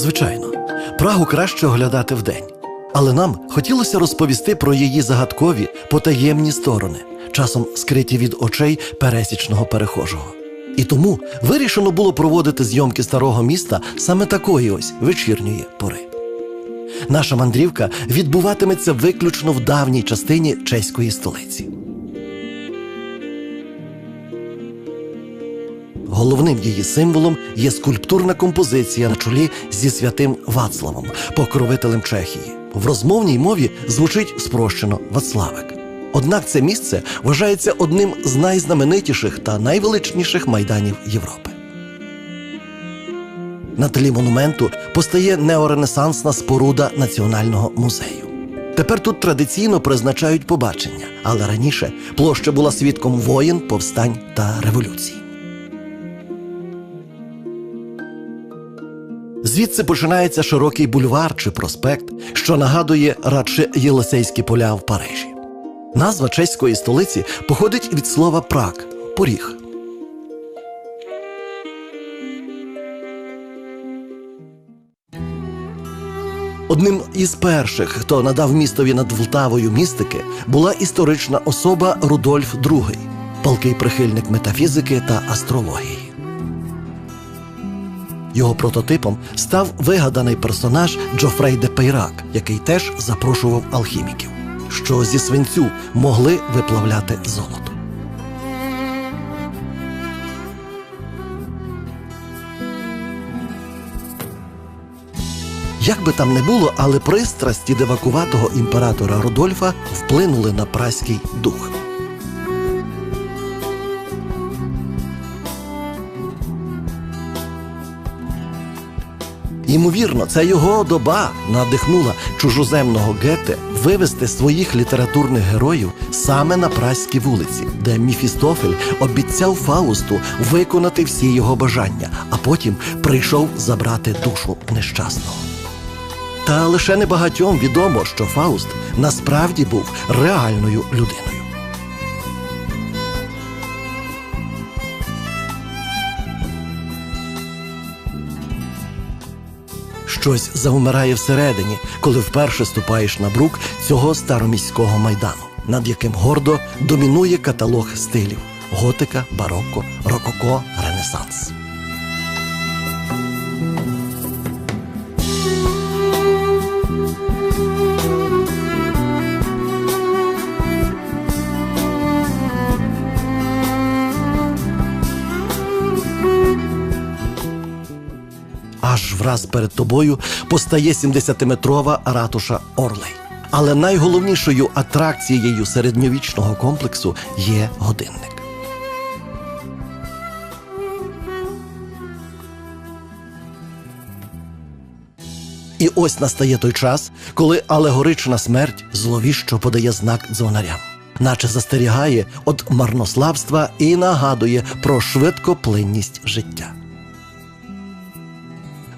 Звичайно, Прагу краще оглядати вдень. Але нам хотілося розповісти про її загадкові, потаємні сторони, часом скриті від очей пересічного перехожого. І тому вирішено було проводити зйомки старого міста саме такої ось вечірньої пори. Наша мандрівка відбуватиметься виключно в давній частині чеської столиці. Головним її символом є скульптурна композиція на чолі зі святим Вацлавом, покровителем Чехії. В розмовній мові звучить спрощено Вацлавик. Однак це місце вважається одним з найзнаменитіших та найвеличніших майданів Європи. На тлі монументу постає неоренесансна споруда національного музею. Тепер тут традиційно призначають побачення, але раніше площа була свідком воєн, повстань та революцій. Звідси починається широкий бульвар чи проспект, що нагадує радше Єлисейські поля в Парижі. Назва чеської столиці походить від слова Праг поріг. Одним із перших, хто надав містові над Влтавою містики, була історична особа Рудольф II, палкий прихильник метафізики та астрології. Його прототипом став вигаданий персонаж Джофрей де Пейрак, який теж запрошував алхіміків, що зі свинцю могли виплавляти золото. Як би там не було, але пристрасті дивакуватого імператора Рудольфа вплинули на праський дух. Ймовірно, це його доба надихнула чужоземного Гете вивести своїх літературних героїв саме на праські вулиці, де Міфістофель обіцяв Фаусту виконати всі його бажання, а потім прийшов забрати душу нещасного. Та лише небагатьом відомо, що Фауст насправді був реальною людиною. Щось завмирає всередині, коли вперше ступаєш на брук цього староміського майдану, над яким гордо домінує каталог стилів: готика, бароко, рококо, ренесанс. Аж враз перед тобою постає 70-метрова ратуша Орлей. Але найголовнішою атракцією середньовічного комплексу є годинник. І ось настає той час, коли алегорична смерть зловіщо подає знак дзвонарям, наче застерігає від марнославства і нагадує про швидкоплинність життя.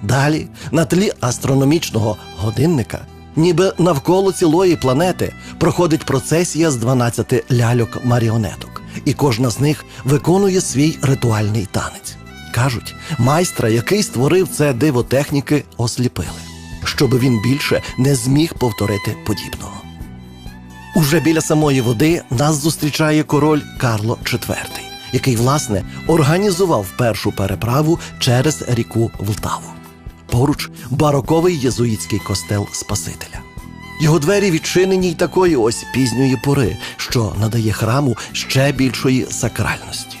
Далі, на тлі астрономічного годинника, ніби навколо цілої планети проходить процесія з 12 ляльок-маріонеток, і кожна з них виконує свій ритуальний танець. Кажуть, майстра, який створив це диво техніки, осліпили, щоби він більше не зміг повторити подібного. Уже біля самої води нас зустрічає король Карло IV, який, власне, організував першу переправу через ріку Влтаву. Поруч бароковий єзуїтський костел Спасителя. Його двері відчинені й такої ось пізньої пори, що надає храму ще більшої сакральності.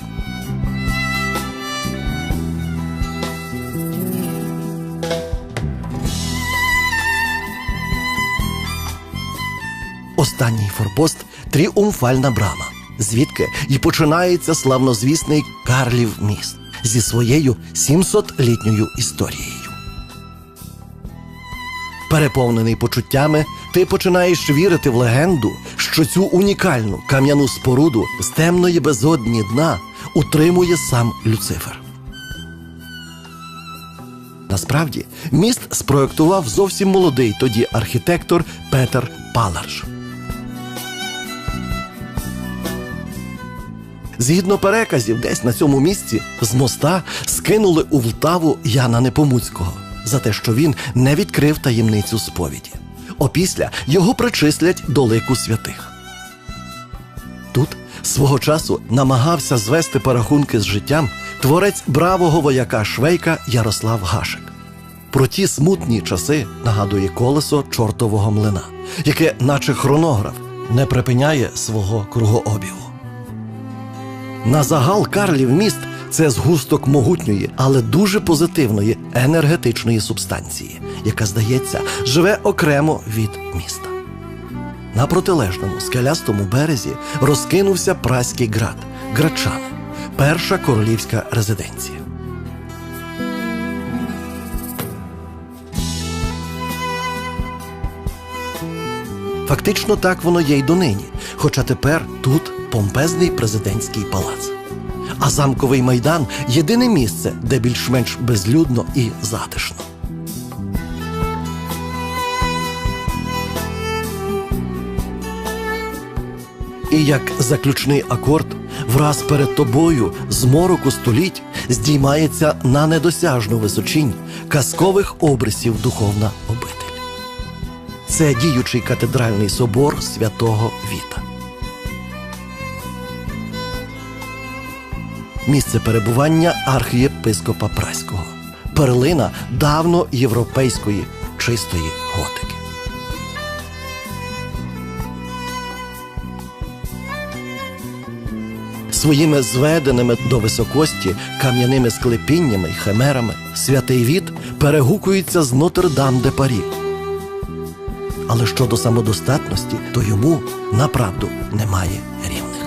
Останній форпост тріумфальна брама, звідки і починається славнозвісний Карлів міст зі своєю 700-літньою історією. Переповнений почуттями, ти починаєш вірити в легенду, що цю унікальну кам'яну споруду з темної безодні дна утримує сам Люцифер. Насправді, міст спроектував зовсім молодий тоді архітектор Петер Паларш. Згідно переказів, десь на цьому місці з моста скинули у Влтаву Яна Непомуцького, за те, що він не відкрив таємницю сповіді. Опісля його причислять до лику святих. Тут свого часу намагався звести парахунки з життям творець бравого вояка Швейка Ярослав Гашик. Про ті смутні часи нагадує колесо чортового млина, яке, наче хронограф, не припиняє свого кругообігу. На загал Карлів міст це згусток могутньої, але дуже позитивної енергетичної субстанції, яка, здається, живе окремо від міста. На протилежному скелястому березі розкинувся праський град Грачани, перша королівська резиденція. Фактично так воно є й донині, хоча тепер тут помпезний президентський палац. А замковий майдан єдине місце, де більш-менш безлюдно і затишно. І як заключний акорд, враз перед тобою з мороку століть здіймається на недосяжну височінь казкових обрисів духовна обитель. Це діючий катедральний собор святого Віта. Місце перебування архієпископа Праського, перлина давно європейської чистої готики. Своїми зведеними до високості кам'яними склепіннями й химерами святий Віт перегукується з Нотр-Дам де Парі. Але щодо самодостатності, то йому направду немає рівних.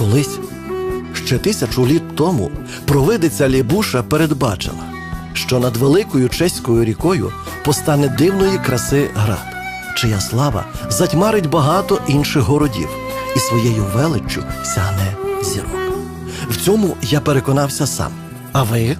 Колись, ще тисячу літ тому, провидиця Лібуша передбачила, що над великою чеською рікою постане дивної краси град, чия слава затьмарить багато інших городів і своєю величчю сяне зірок. В цьому я переконався сам. А ви?